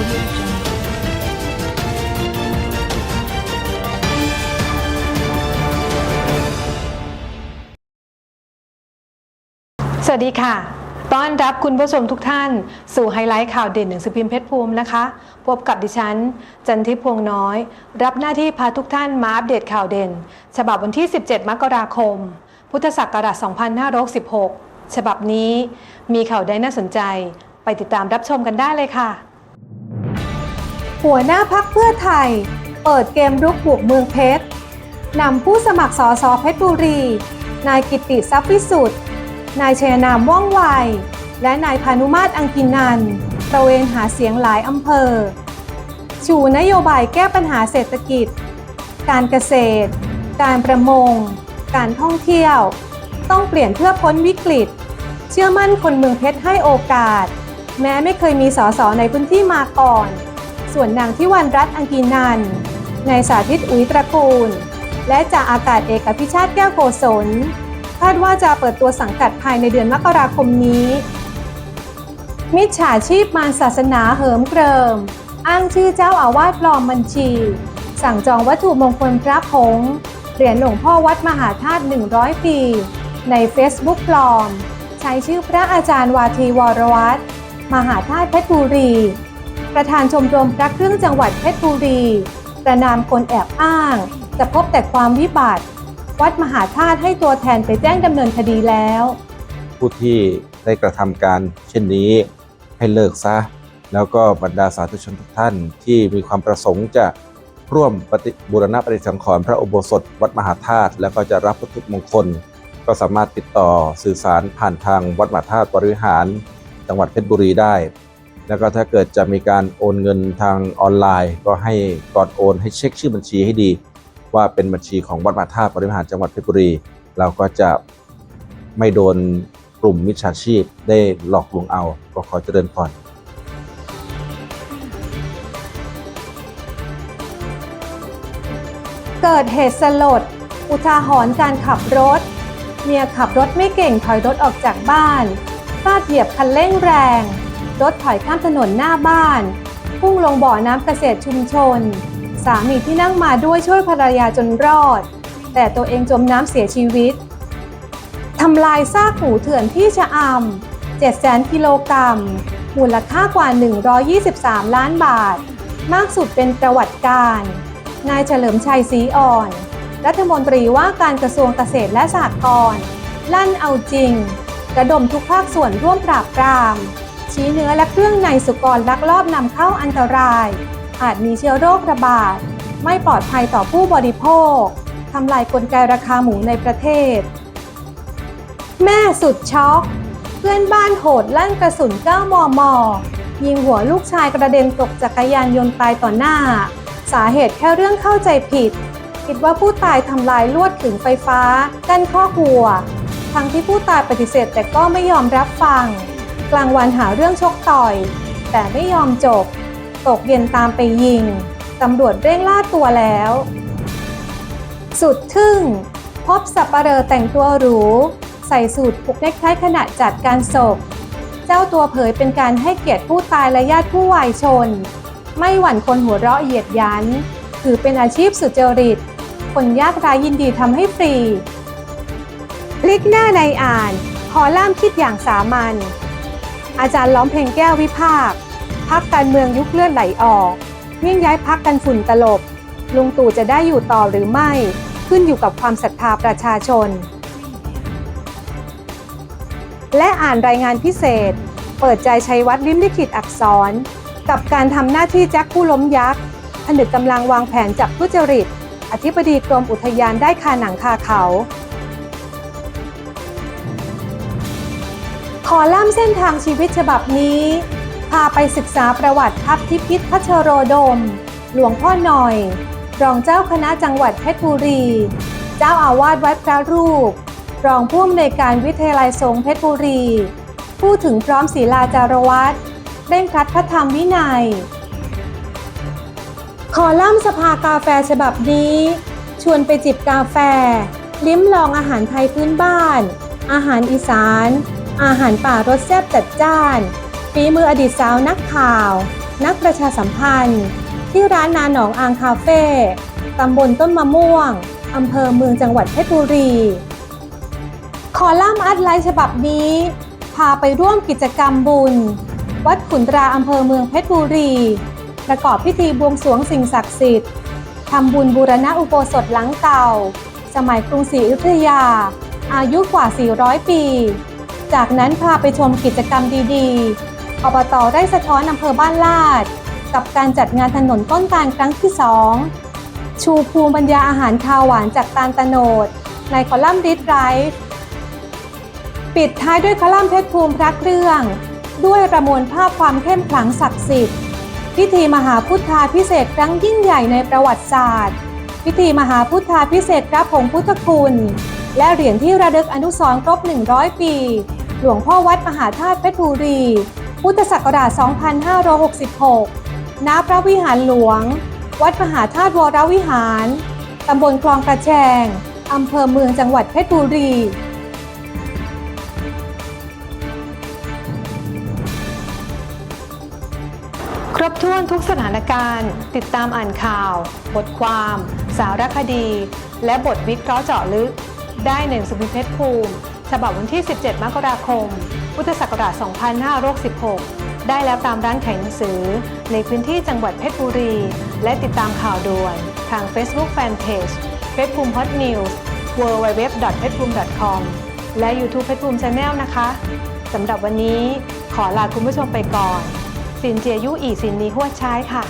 สวัสดีค่ะ ต้อนรับคุณผู้ชมทุกท่าน สู่ไฮไลท์ข่าวเด่นหนังสือพิมพ์เพชรภูมินะคะ พบกับดิฉัน จันทิพพวงน้อย รับหน้าที่พาทุกท่านมาอัปเดตข่าวเด่น ฉบับวันที่ 17 มกราคม พุทธศักราช 2516 ฉบับนี้มีข่าวใดน่าสนใจ ไปติดตามรับชมกันได้เลยค่ะ หัวหน้าพักเพื่อไทย เปิดเกมรุกบุกเมืองเพชรนำผู้สมัครสอสอเพชรบุรี นายกิตติทรัพย์วิสุทธิ์นายชัยนามว่องไว และนายพานุมาตรอังกินันตระเวนหาเสียงหลายอำเภอ ชูนโยบายแก้ปัญหาเศรษฐกิจ การเกษตร การประมง การท่องเที่ยว ต้องเปลี่ยนเพื่อพ้นวิกฤต เชื่อมั่นคนเมืองเพชรให้โอกาส แม้ไม่เคยมีสอสอในพื้นที่มาก่อน ส่วนนางทิวันรัตน์อังกีนันนายสาธิตอุ๋ยตระกูล และจ่าอากาศเอกอภิชาติแก้วโกศล คาดว่าจะเปิดตัวสังกัดภายในเดือนมกราคมนี้ มิจฉาชีพมารศาสนาเหิมเกริม อ้างชื่อเจ้าอาวาสปลอมบัญชี สั่งจองวัตถุมงคลพระผงเหรียญหลวงพ่อวัดมหาธาตุ 100 ปี ใน Facebook ปลอม ใช้ชื่อพระอาจารย์วาทีวรวัตรมหาธาตุเพชรบุรี ประธานชมรมพระเครื่องจังหวัดเพชรบุรี ประนามคนแอบอ้าง จะพบแต่ความวิบัติ วัดมหาธาตุให้ตัวแทนไปแจ้งดำเนินคดีแล้ว ผู้ที่ได้กระทำการเช่นนี้ให้เลิกซะ แล้วก็บรรดาสาธุชนทุกท่านที่มีความประสงค์จะร่วมปฏิบูรณะปฏิสังขรณ์พระอุโบสถ วัดมหาธาตุแล้วก็จะรับวัตถุมงคล ก็สามารถติดต่อสื่อสารผ่านทางวัดมหาธาตุบริหาร จังหวัดเพชรบุรีได้ แล้วก็ถ้าเกิดจะมีการโอนเงินทางออนไลน์ ก็ให้ก่อนโอนให้เช็คชื่อบัญชีให้ดี ว่าเป็นบัญชีของวัดมหาธาตุบริหารจังหวัดเพชรบุรี เราก็จะไม่โดนกลุ่มมิจฉาชีพได้หลอกลวงเอา ก็ขอเจริญพรเกิดเหตุสลด อุทาหรณ์การขับรถ เมียขับรถไม่เก่งถอยรถออกจากบ้านฟาดเหยียบคันเร่งแรง รถถอยข้ามถนนหน้าบ้าน พุ่งลงบ่อน้ำเกษตรชุมชน สามีที่นั่งมาด้วยช่วยภรรยาจนรอด แต่ตัวเองจมน้ำเสียชีวิตทำลายซากหมูเถื่อนที่ชะอำ700,000 กิโลกรัม มูลค่ากว่า 123 ล้านบาท มากสุดเป็นประวัติการ นายเฉลิมชัยศรีอ่อน รัฐมนตรีว่าการกระทรวงเกษตรและสหกรณ์ลั่นเอาจริง กระดมทุกภาคส่วนร่วมปราบปราม ชี้เนื้อและเครื่องในสุกรลักลอบนำเข้าอันตราย อาจมีเชื้อโรคระบาด ไม่ปลอดภัยต่อผู้บริโภคทำลายกลไกราคาหมูในประเทศ แม่สุดช็อก เพื่อนบ้านโหดลั่นกระสุน 9 มม ยิงหัวลูกชายกระเด็นตกจักรยานยนต์ตายต่อหน้า สาเหตุแค่เรื่องเข้าใจผิด คิดว่าผู้ตายทำลายลวดขึงไฟฟ้า กั้นข้อกวัว ทั้งที่ผู้ตายปฏิเสธแต่ก็ไม่ยอมรับฟัง กลางวันหาเรื่องชกต่อย แต่ไม่ยอมจบ ตกเย็นตามไปยิง ตำรวจเร่งล่าตัวแล้ว สุดทึ่ง พบสับปะเหรอแต่งตัวหรู ใส่สูตรผูกเนคไทขณะจัดการศพ เจ้าตัวเผยเป็นการให้เกียรติผู้ตายและญาติผู้วายชน ไม่หวั่นคนหัวเราะเหยียดยัน ถือเป็นอาชีพสุจริต คนยากไร้ยินดีทำให้ฟรีพลิกหน้าในอ่านขอล่ามคิดอย่างสามัญ อาจารย์ล้อมเพลงแก้ววิภาค พักการเมืองยุคเลือดไหลออก วิ่งย้ายพักกันฝุ่นตลบ ลุงตู่จะได้อยู่ต่อหรือไม่ ขึ้นอยู่กับความศรัทธาประชาชน และอ่านรายงานพิเศษ เปิดใจชัยวัฒน์ลิ้มลิขิตอักษร กับการทำหน้าที่แจ็คผู้ล้มยักษ์ผนึกกำลังวางแผนจับทุจริต อธิบดีกรมอุทยานได้คาหนังคาเขา คอลัมน์เส้นทางชีวิตฉบับนี้ พาไปศึกษาประวัติพักทิพิษพัชโรดม หลวงพ่อหน่อย รองเจ้าคณะจังหวัดเพชรบุรี เจ้าอาวาสวัดพระรูป รองผู้อำนวยการวิทยาลัยสงฆ์เพชรบุรีพูดถึงพร้อมศีลาจารวัตรเร่งครัดพระธรรมวินัย คอลัมน์สภากาแฟฉบับนี้ ชวนไปจิบกาแฟ ลิ้มลองอาหารไทยพื้นบ้าน อาหารอีสาน อาหารป่ารสแซ่บจัดจ้าน ฝีมืออดีตสาวนักข่าว นักประชาสัมพันธ์ ที่ร้านนาหนองอางคาเฟ่ตำบลต้นมะม่วง อำเภอเมืองจังหวัดเพชรบุรี คอลัมน์อัดไลน์ฉบับนี้ พาไปร่วมกิจกรรมบุญ วัดขุนตราอำเภอเมืองเพชรบุรี ประกอบพิธีบวงสรวงสิ่งศักดิ์สิทธิ์ทำบุญบูรณะอุโบสถหลังเก่า สมัยกรุงศรีอยุธยา อายุกว่า 400 ปี จากนั้นพาไปชมกิจกรรมดีๆ อบตได้สะท้อนอำเภอบ้านลาด กับการจัดงานถนนต้นตาลครั้งที่ 2 ชูภูมิปัญญาอาหารคาวหวานจากตาลตะโนด ในคอลัมน์ดิสไรฟ์ปิดท้ายด้วยคอลัมน์เพชรภูมิพระเครื่อง ด้วยประมวลภาพความเข้มขลังศักดิ์สิทธิ์ พิธีมหาพุทธาพิเศษครั้งยิ่งใหญ่ในประวัติศาสตร์ พิธีมหาพุทธาพิเศษพระผงพุทธคุณ และเหรียญที่ระลึกอนุสรณ์ครบ 100 ปี หลวงพ่อวัดมหาธาตุเพชรบุรี พุทธศักราช 2566 ณ พระวิหารหลวง วัดมหาธาตุวรวิหาร ตำบลคลองกระแชง อำเภอเมืองจังหวัดเพชรบุรีครบถ้วนทุกสถานการณ์ ติดตามอ่านข่าว บทความ สารคดี และบทวิเคราะห์เจาะลึก ได้ในหนังสือพิมพ์เพชรภูมิ ฉบับวันที่ 17 มกราคม พุทธศักราช 2566 ได้แล้วตามร้านขายหนังสือ ในพื้นที่จังหวัดเพชรบุรี และติดตามข่าวด่วน ทาง Facebook Fanpage เพชรภูมิ Hot News www. เพชรภูมิ .com และ YouTube เพชรภูมิ Channel นะคะสำหรับวันนี้ขอลาคุณผู้ชมไปก่อน สินเจียยุอีสินนีหัวใช้ค่ะ